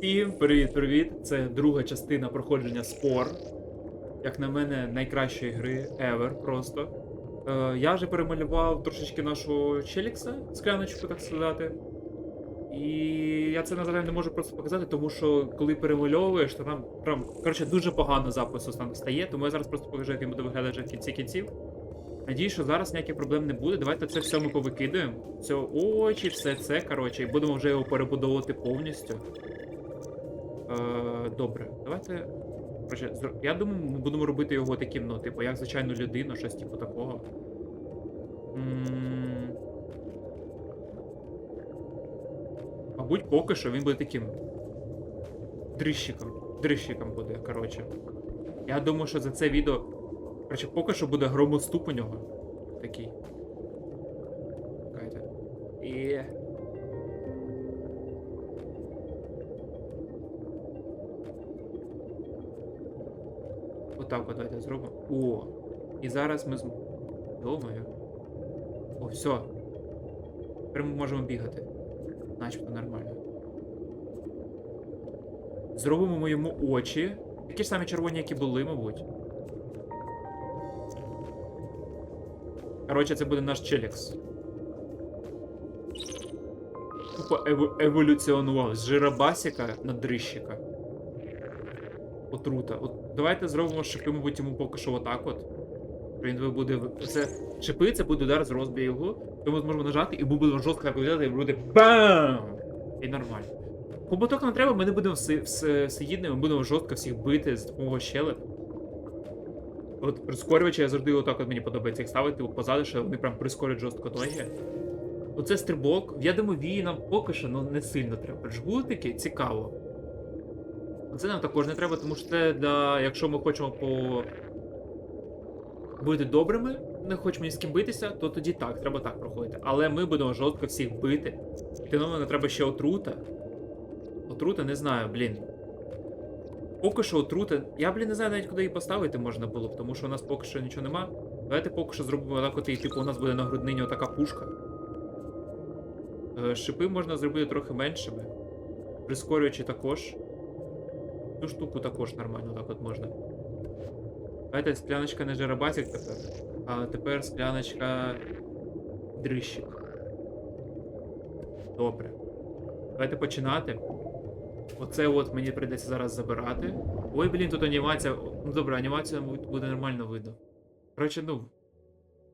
Всім привіт-привіт! Це друга частина проходження спор. Як на мене, найкращої гри ever просто. Е, я вже перемалював трошечки нашого Челікса, скляночку, так сказати. І я це на не можу просто показати, тому що коли перемальовуєш, то там прям коротше дуже погано запису там стає, тому я зараз просто покажу, як він буде виглядати вже в кінці кінців. Надію, що зараз ніяких проблем не буде. Давайте це все ми повикидаємо. Все очі, все це, коротше, і будемо вже його перебудовувати повністю. Е, добре, давайте. Я думаю, ми будемо робити його таким, ну, типу, як звичайну людину, щось типу такого. Мабуть, поки що він буде таким. Дрищиком. Дрищиком буде, коротше. Я думаю, що за це відео. Коротше, поки що буде громоступ у нього. Такий. Чекайте. І. Отак от давайте зробимо. О! І зараз ми з. Думаю. О, все. Тепер ми можемо бігати. Начебто нормально. Зробимо ми йому очі. Такі ж самі червоні, які були, мабуть. Коротше, це буде наш челікс. Тупо еволюціонував з жиробасіка на дрищика. Отрута. От давайте зробимо шипи, мабуть, йому поки що отак от. Він буде. Це шипи, це буде удар з розбігу. Тому зможемо нажати, і буде жорстко так виглядати, і буде BAM! І нормально. Хоботок нам треба, ми не будемо все, все, всеїдними, ми будемо жорстко всіх бити з допомогою щелеп. От прискорювачі я завжди отак от мені подобається їх ставити позаду, що вони прям прискорюють жорстко ноги. Оце стрибок. Я думаю, вії нам поки що ну, не сильно треба. Жгутики цікаво. Оце нам також не треба, тому що це для. Якщо ми хочемо по. бути добрими, не хочемо ні з ким битися, то тоді так, треба так проходити. Але ми будемо жорстко всіх бити. Ти нам треба ще отрута. Отрута не знаю, блін. Поки що отрута. Я, блін, не знаю навіть куди її поставити можна було б, тому що у нас поки що нічого нема. Давайте поки що зробимо так, от і типу у нас буде на груднині отака пушка. Е, Шипи можна зробити трохи меншими. Прискорюючи також. Цю штуку також нормально так от можна. Давайте скляночка не жарабасик тепер. А тепер скляночка дрищик. Добре. Давайте починати. Оце от мені прийдеться зараз забирати. Ой, блін, тут анімація. Ну добре, анімація буде нормально видно. Коротше, ну.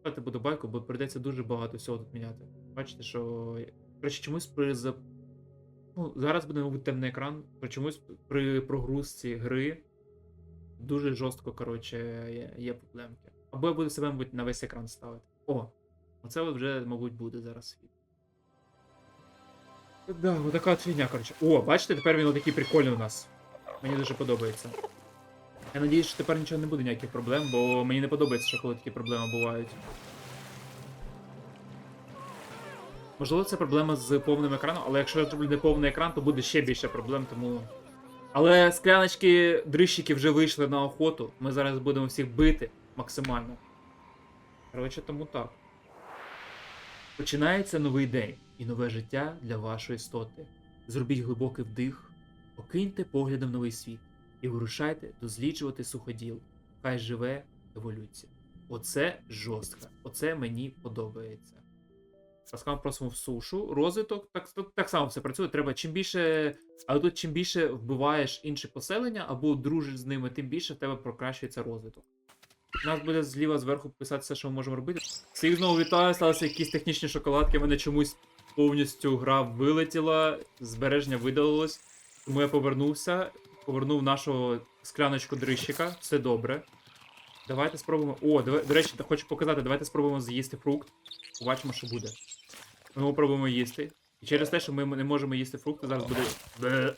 Давайте буду байку, бо прийдеться дуже багато всього тут міняти. Бачите, що. Коротше, чомусь при. Ну, зараз буде, мабуть, темний екран. При чомусь при прогрузці гри дуже жорстко, коротше, є, є проблемки. Або я буду себе, мабуть, на весь екран ставити. О! Оце вже, мабуть, буде зараз. Да, вот така от фігня, коротше. О, бачите, тепер він отакий прикольний у нас. Мені дуже подобається. Я надіюсь, що тепер нічого не буде ніяких проблем, бо мені не подобається, що коли такі проблеми бувають. Можливо, це проблема з повним екраном, але якщо я зроблю не повний екран, то буде ще більше проблем, тому. Але скляночки дрищики вже вийшли на охоту. Ми зараз будемо всіх бити максимально. Коротше, тому так. Починається новий день і нове життя для вашої істоти. Зробіть глибокий вдих, окиньте поглядом новий світ і вирушайте досліджувати суходіл. Хай живе еволюція. Оце жорстко. Оце мені подобається. Ласкаво просимо в сушу. Розвиток так, так, само все працює. Треба чим більше. Але тут чим більше вбиваєш інші поселення або дружиш з ними, тим більше в тебе покращується розвиток. У нас буде зліва зверху писати все, що ми можемо робити. Всіх знову вітаю, сталися якісь технічні шоколадки. Мене чомусь повністю гра вилетіла, збереження видалилось. Тому я повернувся, повернув нашу скляночку дрищика. Все добре. Давайте спробуємо. О, давай, до речі, хочу показати, давайте спробуємо з'їсти фрукт. Побачимо, що буде. Ми його пробуємо їсти. І через те, що ми не можемо їсти фрукти, зараз буде.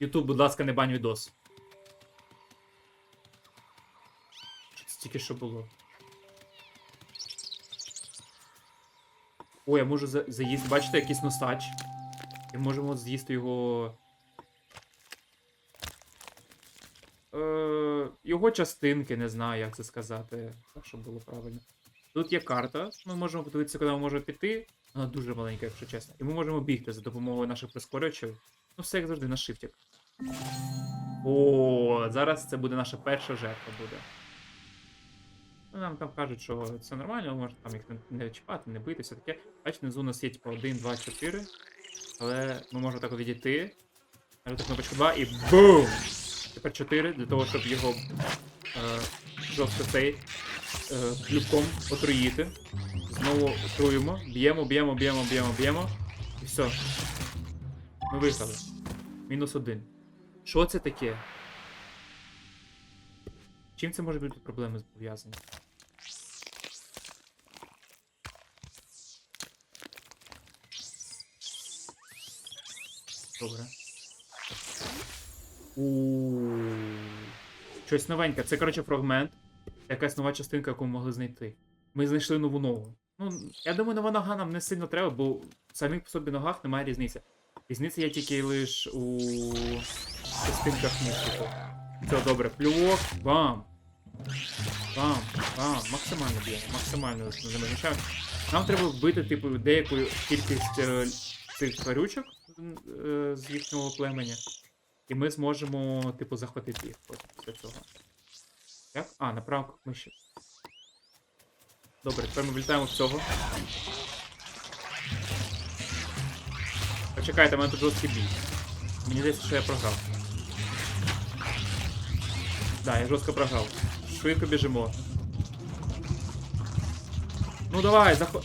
Ютуб, будь ласка, не бань відос. Що це тільки що було? О, я можу за- заїсти. Бачите, якийсь носач. І можемо з'їсти його. Е, його частинки, не знаю, як це сказати. Так, щоб було правильно. Тут є карта. Ми можемо подивитися, куди ми можемо піти. Вона дуже маленька, якщо чесно. І ми можемо бігти за допомогою наших прискорювачів. Ну, все як завжди, на шифті. О, зараз це буде наша перша жертва буде. Ну, нам там кажуть, що це нормально, можна там їх не, не чіпати, не бити, все таке. Бачите, внизу у нас є типу 1, 2, 4. Але ми можемо так відійти. Нажати кнопочку 2 і бум! Тепер 4 для того, щоб його е, жорстко цей е, плюком отруїти. Знову отруємо, б'ємо, б'ємо, б'ємо, б'ємо, б'ємо. І все. Ми виграли. Мінус один. Що це таке? Чим це може бути проблеми з пов'язані? Добре. У Щось новеньке. Це, коротше, фрагмент. Якась нова частинка, яку ми могли знайти. Ми знайшли нову ногу. Ну, я думаю, нова нога нам не сильно треба, бо в самих по собі ногах немає різниці. Різниця є тільки лише у частинках містику. Все, добре, плювок, бам! Бам, бам, максимально б'ємо, максимально заміщаємо. Нам треба вбити, типу, деяку кількість е, цих тварючок е, з їхнього племені. І ми зможемо, типу, захватити їх після цього. Як? А, направо ми ще. Добре, тепер ми влітаємо в цього. Почекайте, у мене тут жорсткий бій. Мені здається, що я програв. Да, я жорстко програв. Швидко біжимо. Ну давай, заход.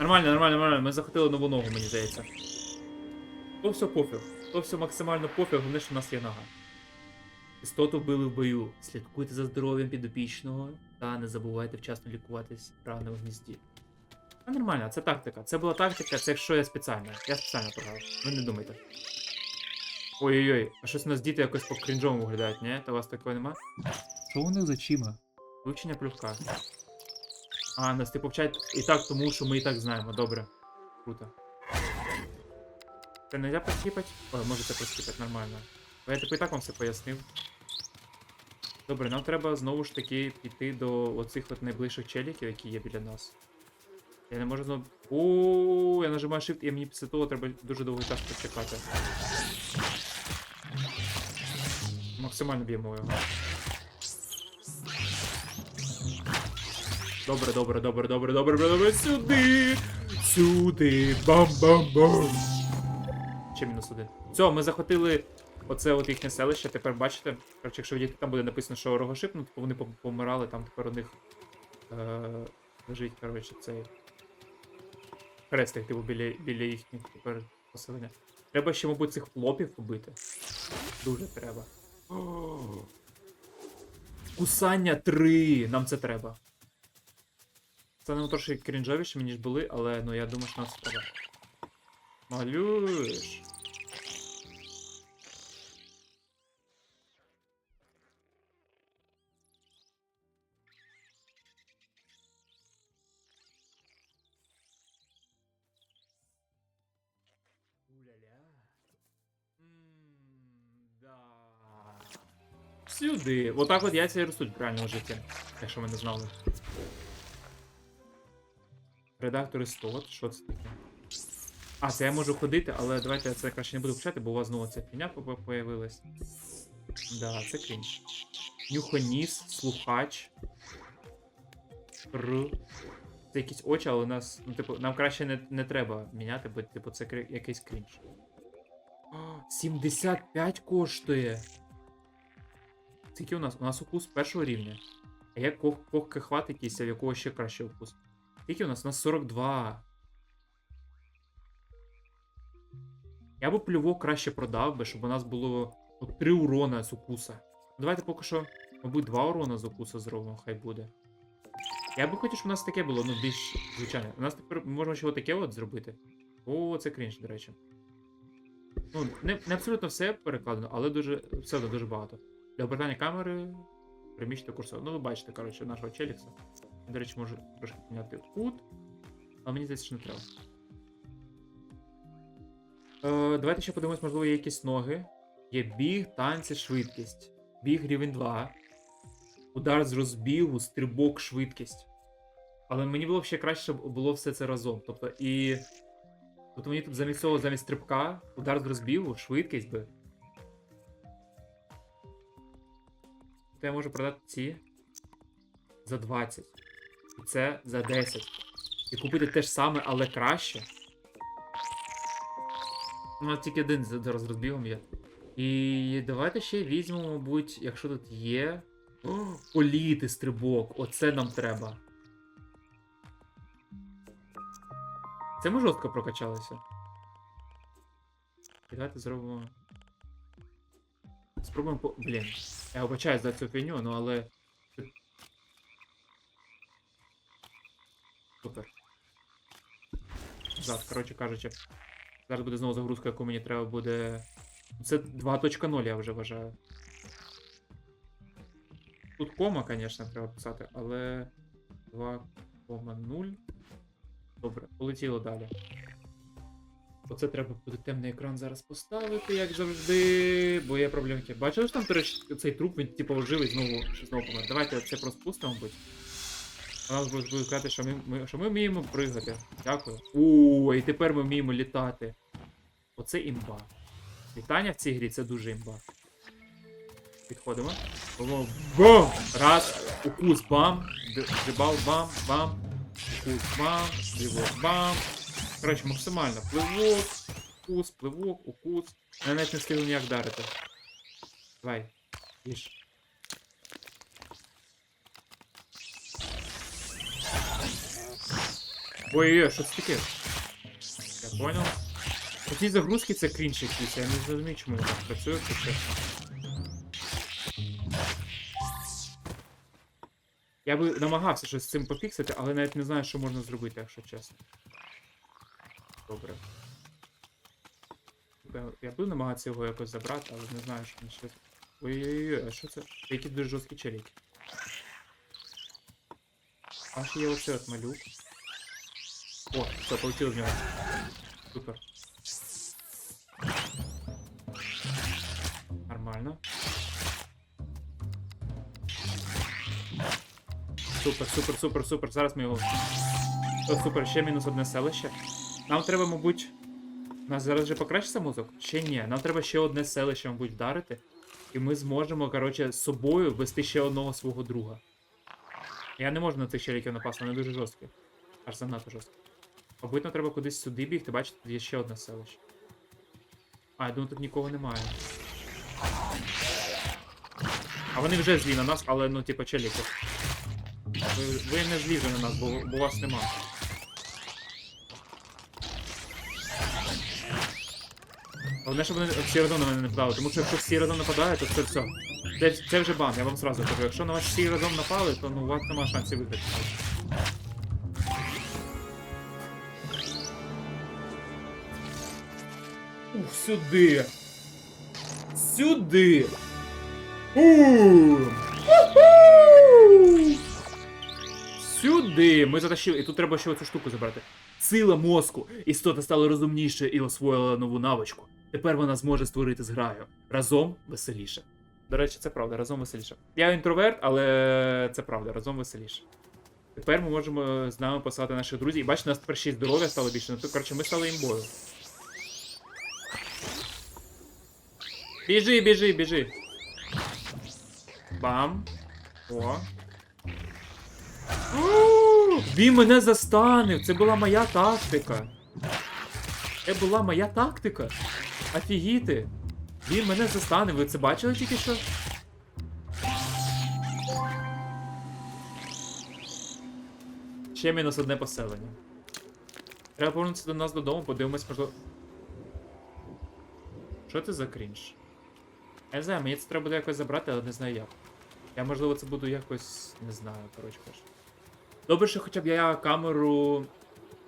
Нормально, нормально, нормально. Ми захотіли нову ногу, мені здається. То все пофіг. То все максимально пофіг, головне, що в нас є нога. Істоту вбили в бою. Слідкуйте за здоров'ям підопічного та не забувайте вчасно лікуватись рани в гнізді. А нормально, це тактика. Це була тактика, це якщо я спеціально. Я спеціально програв. Ви не думайте. Ой-ой-ой, а щось у нас діти якось по крінжовому виглядають, ні? Та у вас такого нема? Що у них за чима? Вивчення плювка. А, нас типу вчать і так, тому що ми і так знаємо. Добре. Круто. Це нельзя проскіпати? Ой, може це проскіпати, нормально. Я типу і так вам все пояснив. Добре, нам треба знову ж таки піти до оцих от найближчих челіків, які є біля нас. Я не можу знову. О, я нажимаю Shift, і мені після того треба дуже довгий час почекати. Максимально б'ємо його. Добре, добре, добре, добре, добре, добре, сюди! Сюди! Бам-бам-бам! Ще мінус один. Все, ми захватили оце от їхнє селище, тепер бачите. Коротше, якщо відійти, там буде написано, що рогошип, ну, типу вони помирали, там тепер у них е- лежить, коротше, цей хрестик, типу, біля, біля їхніх тепер поселення. Треба ще, мабуть, цих хлопів побити. Дуже треба. Кусання 3! Нам це треба. Це не трошки крінжовіше, ніж були, але ну я думаю, що нам це треба. Малюєш. Сюди. Отак от яйця і ростуть в реальному житті, якщо ми не знали. Редактор істот, що це таке? А, це я можу ходити, але давайте я це краще не буду включати, бо у вас знову ця фіня по- появилась. Да, це крінж. Нюхоніс, слухач. Р. Це якісь очі, але у нас. Ну, типу, нам краще не, не треба міняти, бо типу це якийсь крінж. 75 коштує. Скільки у нас? У нас укус першого рівня. А як кох хват якийсь, а в якого ще краще укус? Скільки у нас? У нас 42. Я би плювок краще продав би, щоб у нас було ну, 3 урона з укуса. Давайте поки що, мабуть, 2 урона з укуса зробимо, хай буде. Я би хотів, щоб у нас таке було, ну, більш звичайне. У нас тепер можемо ще таке от зробити. О, це крінж, до речі. Ну, не, не абсолютно все перекладено, але дуже, все одно дуже багато. Для обертання камери приміщити курсор. Ну, ви бачите, коротше, нашого челікса. До речі, можу трошки підняти кут. Але мені здається, що не треба. Е, давайте ще подивимось, можливо, є якісь ноги. Є біг, танці, швидкість. Біг рівень 2. Удар з розбігу, стрибок, швидкість. Але мені було б ще краще, щоб було все це разом. Тобто і От мені тут замість цього, замість стрибка, удар з розбігу, швидкість би. То я можу продати ці за 20. І це за 10. І купити те ж саме, але краще. Ну, от тільки один зараз розбігом є. І давайте ще візьмемо, мабуть, якщо тут є. О, політи стрибок. Оце нам треба. Це ми жорстко прокачалися. І давайте зробимо. Спробуємо по. Блін. Я вибачаюсь за цю фігню, ну але. Супер. Зад, коротше кажучи. Зараз буде знову загрузка, яку мені треба буде. Це 2.0, я вже вважаю. Тут кома, звісно, треба писати, але 2,0. Добре, полетіло далі. Оце треба буде темний екран зараз поставити, як завжди, бо є проблемки. Бачили, що там, речі, цей труп, він типу ожив і знову, знову помер. Давайте це просто пустимо, мабуть. А нас будуть казати, що ми, ми, що ми вміємо пригати. Дякую. У, і тепер ми вміємо літати. Оце імба. Літання в цій грі це дуже імба. Підходимо. Бам! Раз, укус, бам, д- дебал, бам, бам, укус, бам, дебал, бам. Коротше, максимально. Пливок, укус, пливок, укус. Я навіть не встигли ніяк вдарити. Давай, їж. Ой-ой-ой, що це таке? Я понял. Ці загрузки це крінж якийсь, я не розумію, чому воно так працює, якщо чесно. Я би намагався щось з цим пофіксити, але навіть не знаю, що можна зробити, якщо чесно. Добре. Я, буду намагатися його якось забрати, але не знаю, що він щось. Ой-ой-ой, а що це? Які дуже жорсткі челіки. А ще є оце от малюк. О, все, полетіло з нього. Супер. Нормально. Супер, супер, супер, супер. Зараз ми його. О, супер, ще мінус одне селище. Нам треба, мабуть. У нас зараз вже покращиться мозок? Ще ні. Нам треба ще одне селище, мабуть, вдарити. І ми зможемо, коротше, з собою вести ще одного свого друга. Я не можу на цих челіків напасти, вони дуже жорсткі. Аж занадто жорсткі. Мабуть, нам треба кудись сюди бігти, бачите, тут є ще одне селище. А, я думаю, тут нікого немає. А вони вже злі на нас, але ну, типу, челіки. Ви, ви не злі вже на нас, бо, бо вас нема. Головне, щоб вони всі разом на мене не нападали, тому що якщо всі разом нападають, то це все. Це, це вже бан, я вам сразу кажу. Якщо на вас всі разом напали, то ну, у вас немає шансів виграти. Ух, сюди. Сюди. У. Сюди. Ми затащили. І тут треба ще оцю штуку забрати. Сила мозку. Істота стала розумніше і освоїла нову навичку. Тепер вона зможе створити зграю. Разом веселіше. До речі, це правда, разом веселіше. Я інтроверт, але це правда, разом веселіше. Тепер ми можемо з нами посилати наших друзів. І бачите, у нас тепер ще здоров'я стало більше. Ну, то, коротше, ми стали імбою. Біжи, біжи, біжи. Бам. О. Він мене застанив. Це була моя тактика. Це була моя тактика. Офігіти. Він мене застанив. Ви це бачили тільки що? Ще мінус одне поселення. Треба повернутися до нас додому, подивимось, можливо. Що це за крінж? Я не знаю, мені це треба буде якось забрати, але не знаю як. Я можливо це буду якось. не знаю, коротше кажучи. Добре, що хоча б я камеру.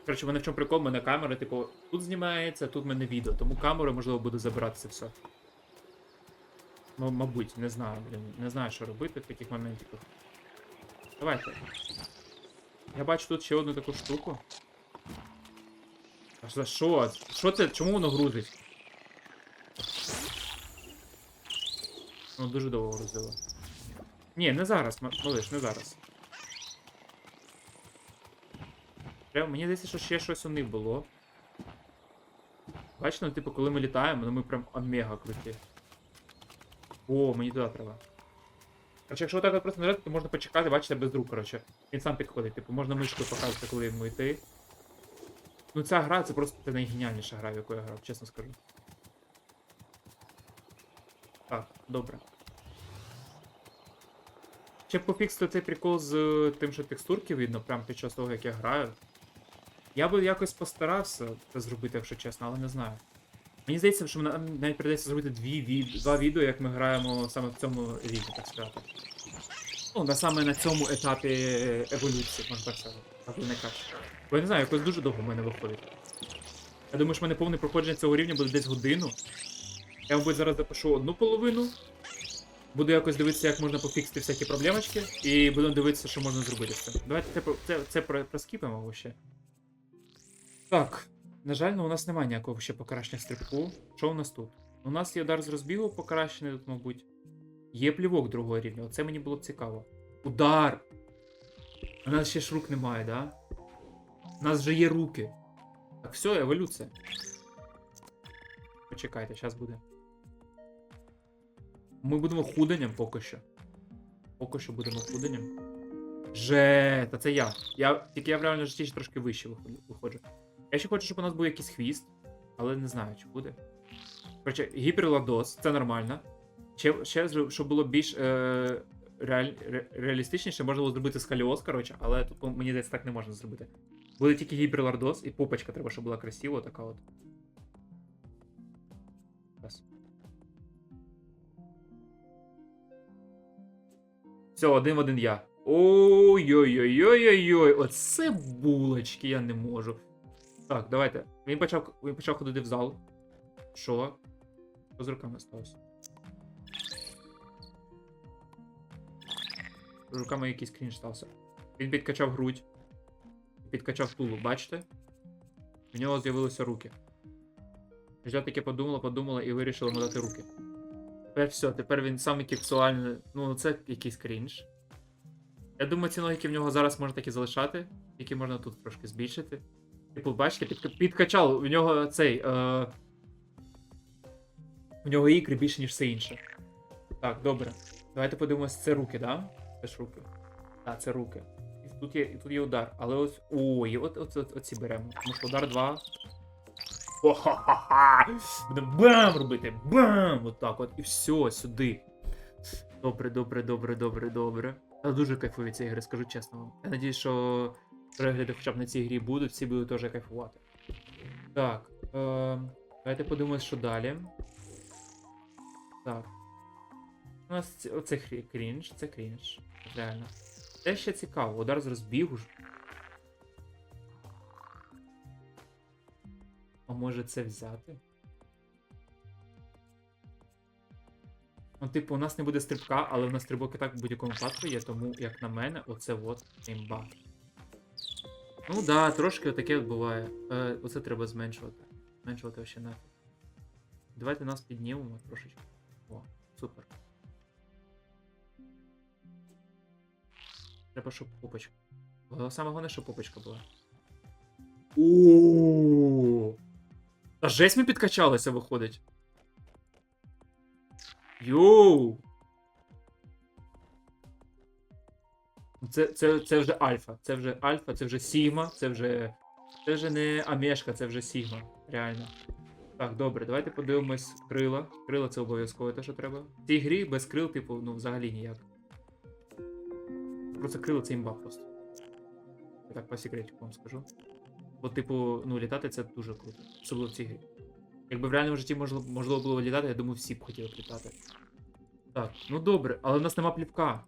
Коротше, в мене в чому прикол, мене камера, типу, тут знімається, тут мене відео, тому камеру, можливо, буду забирати це все. Ну, мабуть, не знаю, блін. Не знаю, що робити в таких моментах. Давайте. Я бачу тут ще одну таку штуку. А за що? Що це? Чому воно грузить? Воно дуже довго грузило. Ні, не зараз, ма- малиш, не зараз. Треба, мені здається, що ще щось у них було. Бачите, ну, типу, коли ми літаємо, ну ми прям мега круті. О, мені туди треба. Короче, якщо отак от просто нажати, то можна почекати, бачите, без рук, короче. Він сам підходить, типу, можна мишкою показувати, коли йому йти. Ну ця гра це просто це найгеніальніша гра, в яку я грав, чесно скажу. Так, добре. Ще пофіксити цей прикол з е, тим, що текстурки видно, прямо під час того, як я граю. Я би якось постарався це зробити, якщо чесно, але не знаю. Мені здається, що нам навіть прийдеться зробити дві, від... два відео, як ми граємо саме в цьому рівні, так сказати. Ну, на саме на цьому етапі еволюції, можна так сказати. Так буде найкраще. Бо я не знаю, якось дуже довго в мене виходить. Я думаю, що в мене повне проходження цього рівня буде десь годину. Я, мабуть, зараз запишу одну половину. Буду якось дивитися, як можна пофіксити всякі проблемочки, і будемо дивитися, що можна зробити з цим. Давайте це, це, це проскіпимо ще. Так, на жаль, ну, у нас немає ніякого ще покращення стрибку. Що у нас тут? У нас є удар з розбігу покращений тут, мабуть. Є плівок другого рівня, оце мені було б цікаво. Удар! У нас ще ж рук немає, да? У нас вже є руки. Так, все, еволюція. Почекайте, зараз буде. Ми будемо худенням поки що. Поки що будемо худенням. Же, та це я. я. Тільки я в реальному житті ще трошки вище виходжу. Я ще хочу, щоб у нас був якийсь хвіст, але не знаю, чи буде. Короче, гіперладос, це нормально. Ще, ще щоб було більш е, реаль, ре, реалістичніше, можна було зробити скаліоз, коротше, але тут ну, мені здається так не можна зробити. Буде тільки гіперлордоз, і попочка треба, щоб була красива, така от. Все, один в один я. Ой-ой-ой-ой-ой-ой. Оце булочки, я не можу. Так, давайте. Він почав, він почав ходити в зал. Що? Що з руками сталося? З руками якийсь крінж стався. Він підкачав грудь. Підкачав тулу, бачите? В нього з'явилися руки. Я таке подумала, подумала і вирішила йому руки. Тепер все, тепер він самий кексуальний. Ну, це якийсь крінж. Я думаю, ці ноги в нього зараз можна так і залишати, які можна тут трошки збільшити. Типу, бачите, підка- підкачав, у нього цей. Е... У нього ікри більше, ніж все інше. Так, добре. Давайте подивимось, це руки, да? Це ж руки. Так, це руки. І тут є, і тут є удар. Але ось. Ой, от, от, от, оці беремо. Тому що удар 2. Хо-ха-ха! Будемо бам робити! Бам! От от. І все, сюди. Добре, добре, добре, добре, добре. Я дуже кайфую від цієї гри, скажу чесно вам. Я надіюсь, що перегляди хоча б на цій грі будуть, всі будуть теж кайфувати. Так. Е, давайте подивимось, що далі. Так. У нас оце крінж, це крінж. Реально. Це ще цікаво, удар з розбігу. А може це взяти? Ну, типу, у нас не буде стрибка, але в нас стрибок і так в будь-якому випадку є, тому, як на мене, оце от імба. Ну да, трошки таке от буває. Е, оце треба зменшувати. Зменшувати ще нафіг. Давайте нас піднімемо трошечки. О, супер. Треба, щоб попочка. Саме головне, щоб попочка була. О! Та жесть ми підкачалися, виходить. Йоу! Це, це, це вже альфа. Це вже альфа, це вже Сігма, це вже. Це вже не Амешка, це вже Сігма. Реально. Так, добре, давайте подивимось крила. Крила це обов'язково те, що треба. В цій грі без крил, типу, ну взагалі ніяк. Просто крила це імба просто. Я так по секрету вам скажу. Бо, типу, ну, літати це дуже круто. Особливо в цій грі. Якби в реальному житті можливо, можливо було літати, я думаю, всі б хотіли б літати. Так, ну добре, але в нас нема плівка.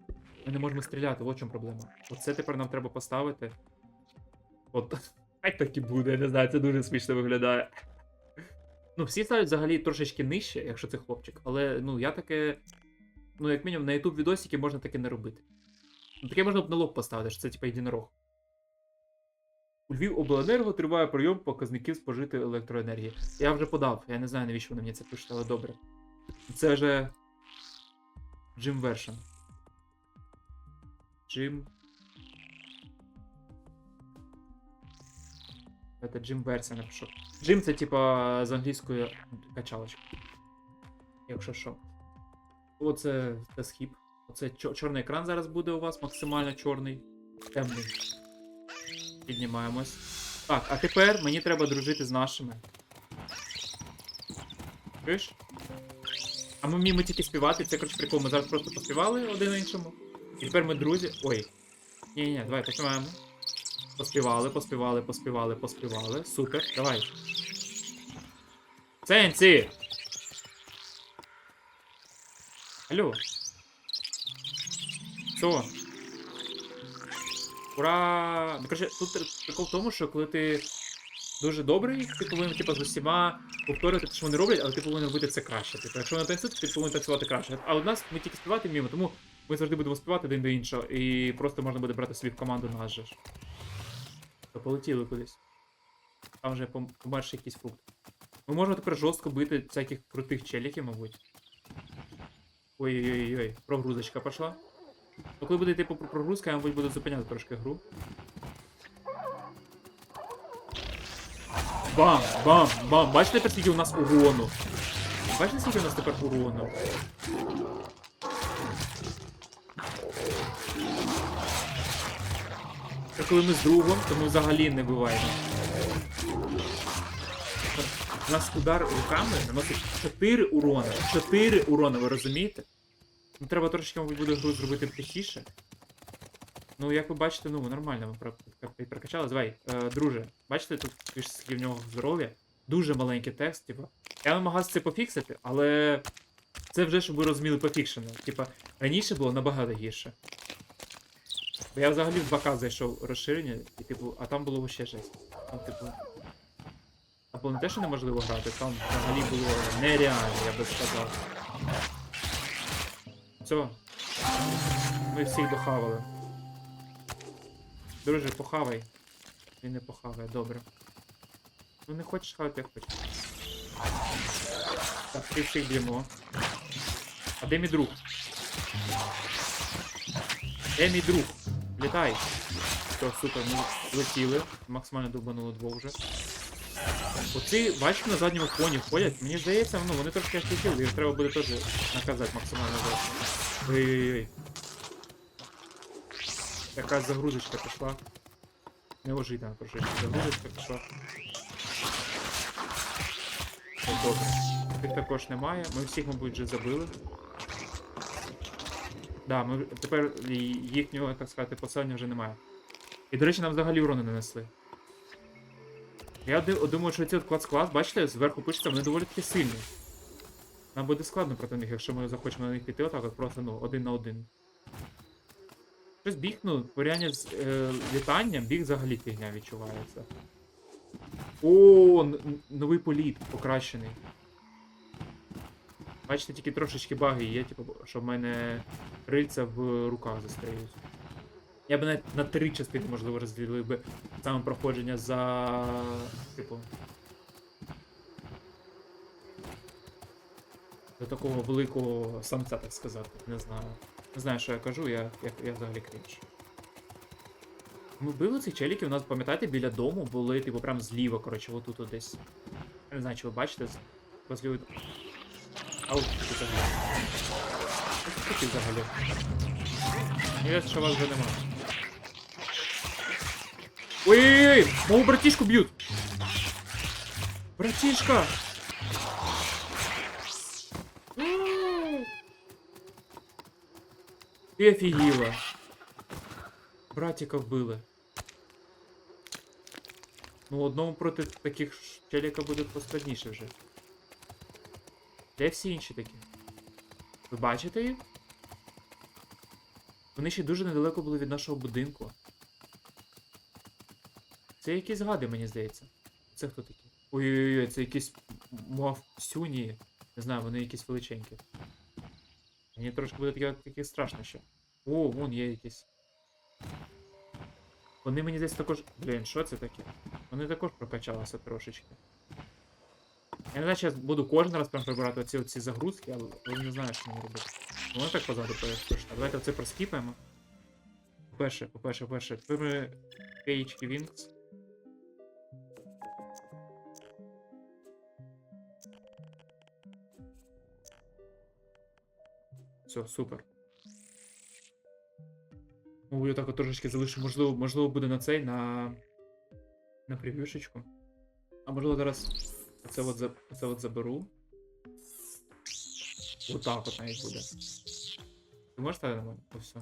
Ми не можемо стріляти, от чому проблема. Оце тепер нам треба поставити. От. Хай так і буде, я не знаю, це дуже смішно виглядає. Ну, всі ставлять взагалі трошечки нижче, якщо це хлопчик, але ну я таке. Ну, як мінімум, на YouTube відосики можна таке не робити. Ну, таке можна б на лоб поставити, що це типа єдинорог. У Львів обленерго триває прийом показників спожитої електроенергії. Я вже подав, я не знаю, навіщо вони мені це пишуть, але добре. Це вже. Джим Вершин. Джим. Це джим версія напишу. Джим це типа з англійської качалочка. Якщо що. Оце це схіп. Оце чорний екран зараз буде у вас, максимально чорний. Темний. Піднімаємось. Так, а тепер мені треба дружити з нашими. Чуєш? А ми вміємо тільки співати, це коротше прикол. Ми зараз просто поспівали один іншому. І тепер ми друзі. Ой. Ні, ні, давай починаємо. Поспівали, поспівали, поспівали, поспівали. Супер, давай. Сенсі! Алло. Що? Ура! Ну, коротше, тут прикол в тому, що коли ти дуже добрий, ти повинен типу, з усіма повторювати те, що вони роблять, але ти повинен робити це краще. Типу, якщо вони танцюють, ти повинен танцювати краще. А у нас ми тільки співати вміємо, тому ми завжди будемо співати один до іншого, і просто можна буде брати собі в команду нас же ж. То полетіли кудись. Там вже пом- померший якийсь фрукт. Ми можемо тепер жорстко бити всяких крутих челіків, мабуть. Ой-ой-ой, прогрузочка пішла. Ну, коли буде йти по прогрузка, я, мабуть, буду зупиняти трошки гру. Бам! Бам! Бам! Бачите тепер, скільки у нас урону? Бачите, скільки у нас тепер урону? Це коли ми з другом, то ми взагалі не буваємо. У нас удар руками наносить 4 урона. 4 урона, ви розумієте? Ну треба трошечки, мабуть, буде гру зробити тихіше. Ну, як ви бачите, ну нормально ми про- про- прокачали. Давай, е, друже, бачите, тут в нього здоров'я. Дуже маленький текст, типу. Я намагався це пофіксити, але це вже, щоб ви розуміли, пофікшено. Типа, раніше було набагато гірше. Бо я взагалі в бака зайшов розширення, і типу, а там було ще жесть. Там, типу. Було не те, що неможливо грати, там взагалі було нереально, я би сказав. Все. Ми всіх дохавали. Друже, похавай. Він не похаває, добре. Ну не хочеш хавати, як хочеш. Так, всіх б'ємо. А де мій друг? Де мій друг? Літай! Все, супер, ми летіли. Максимально довбануло двох вже. Оці, бачите, на задньому фоні ходять. Мені здається, ну вони трошки охотіли, їх треба буде теж наказати максимально жорстко. Ой-ой-ой. Якась загрузочка пішла. Неожиданно трошечки загрузочка пішла. Добре. Тих також немає. Ми всіх, мабуть, вже забили. Да, ми тепер їхнього, так сказати, поселення вже немає. І, до речі, нам взагалі урони не несли. Я думаю, що от клас-клас, бачите, зверху пишеться, вони доволі таки сильні. Нам буде складно проти них, якщо ми захочемо на них піти отак, от просто ну, один на один. Щось біг, ну, в порівнянні з е, літанням, біг взагалі фігня відчувається. О, новий політ, покращений. Бачите, тільки трошечки баги є, типу, що в мене крильця в руках застряють. Я б навіть на три частини, можливо, розділив би саме проходження за. Типу. До такого великого самця, так сказати. Не знаю. Не знаю, що я кажу, я, я, я взагалі крінж. Ми били цих челіків, у нас, пам'ятаєте, біля дому були, типу, прям зліва, коротше, отут от десь. Я не знаю, чи ви бачите, з- возле... А от тут взагалі. Ось тут взагалі. Я що вас вже немає. Ой-ой-ой! Мого братишку б'ють! Братишка! М. Ти офігіла. Братика вбили. Ну, одному проти таких ж челіка буде поскладніше вже. Де всі інші такі? Ви бачите їх? Вони ще дуже недалеко були від нашого будинку. Це якісь гади, мені здається. Це хто такі? Ой-ой-ой, це якісь мавсюні. Не знаю, вони якісь величенькі. Мені трошки буде таке, страшно ще. О, вон є якісь. Вони мені десь також. Блін, що це таке? Вони також прокачалися трошечки. Я не знаю, що я буду кожен раз прям прибирати оці оці загрузки, але я не знаю, що мені робити. Воно так позаду перейшла. Давайте оце проскіпаємо. По-перше, по-перше, по-перше, ми KHP Wings. Все, супер. Ну, я так от трошечки залишу, можливо, можливо, буде на цей, на. на прев'юшечку. А можливо зараз оце от, за- оце от заберу. Отак от навіть буде. Ти можеш ставити на мене? Ось все.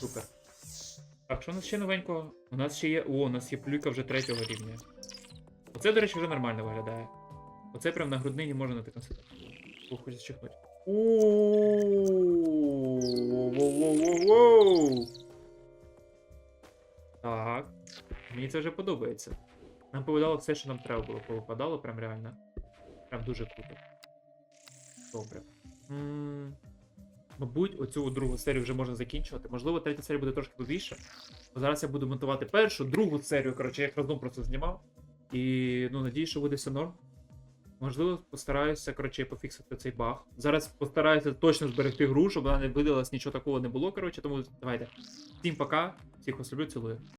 Супер. Так, що у нас ще новенького? У нас ще є. О, у нас є плюйка вже третього рівня. Оце, до речі, вже нормально виглядає. Оце прям на груднині можна натикнути. О, хоче зчихнути. Воу-воу-воу-воу! Так. Мені це вже подобається. Нам повидало все, що нам треба було. Повипадало прям реально. Прям дуже круто. Добре. М, Мабуть, оцю другу серію вже можна закінчувати. Можливо, третя серія буде трошки довіше. Зараз я буду монтувати першу, другу серію. Коротше, я як разом просто знімав. І ну, надію, що буде все норм. Можливо, постараюся, коротше, пофіксити цей баг. Зараз постараюся точно зберегти гру, щоб вона не видалась, нічого такого не було. Коротше, тому давайте. Всім пока, всіх вас люблю, цілую.